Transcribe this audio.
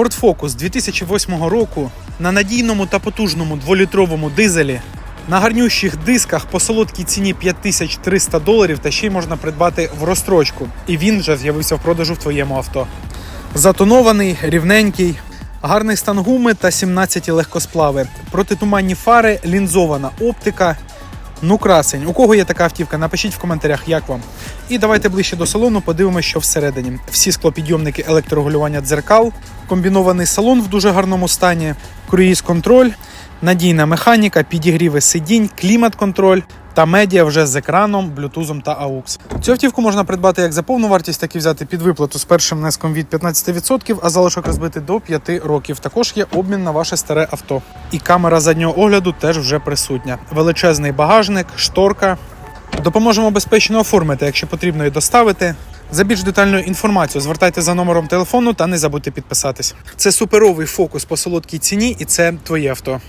Ford Focus 2008 року на надійному та потужному дволітровому дизелі на гарнющих дисках по солодкій ціні 5300 доларів та ще й можна придбати в розстрочку. І він вже з'явився в продажу в твоєму авто. Затонований, рівненький, гарний стан гуми та 17 легкосплави, протитуманні фари, лінзована оптика. Ну, красень. У кого є така автівка? Напишіть в коментарях, як вам. І давайте ближче до салону, подивимося, що всередині. Всі склопідйомники електрорегулювання дзеркал, комбінований салон в дуже гарному стані, круїз-контроль, надійна механіка, підігріви сидінь, клімат-контроль та медіа вже з екраном, блютузом та AUX. Цю автівку можна придбати як за повну вартість, так і взяти під виплату з першим внеском від 15%, а залишок розбити до 5 років. Також є обмін на ваше старе авто. І камера заднього огляду теж вже присутня. Величезний багажник, шторка. Допоможемо безпечно оформити, якщо потрібно і доставити. За більш детальною інформацією звертайте за номером телефону та не забудьте підписатись. Це суперовий фокус по солодкій ціні, і це твоє авто.